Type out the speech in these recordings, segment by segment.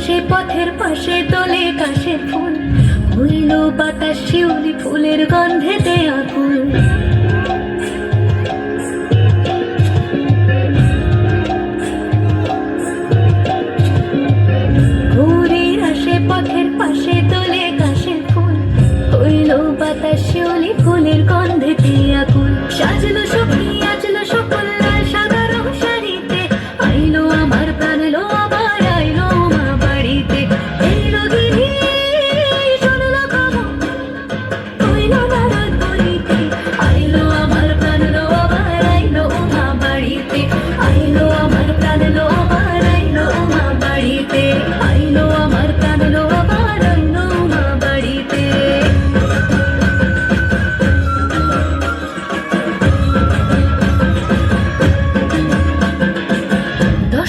আকাশে পথের পাশে তোলে কাশের ফুল। হইল বাতাস, শিউলি ফুলের গন্ধেতে আকুল পথের পাশে তোলে কাশের ফুল। হইল বাতাস, শিউলি ফুলের গন্ধেতে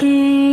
থেকে